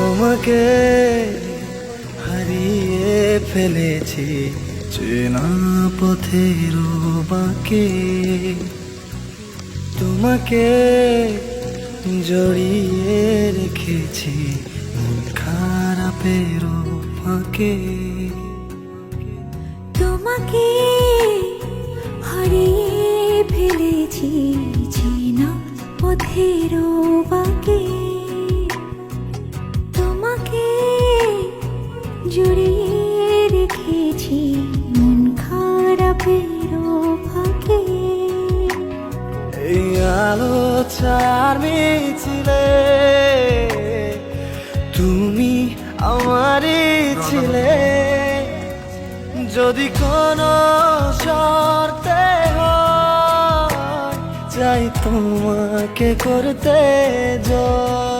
তোমাকে হারিয়ে ফেলেছি, চেনা পথের বাঁকে। তোমাকে জড়িয়ে রেখেছি খারাপের ফাঁকে। তোমাকে হারিয়ে ফেলেছি, চেনা পথের বাকে আলো চার মিছিলে তুমি আমারই ছিলে। যদি কোনো শর্তে চাই তোমাকে করতে জয়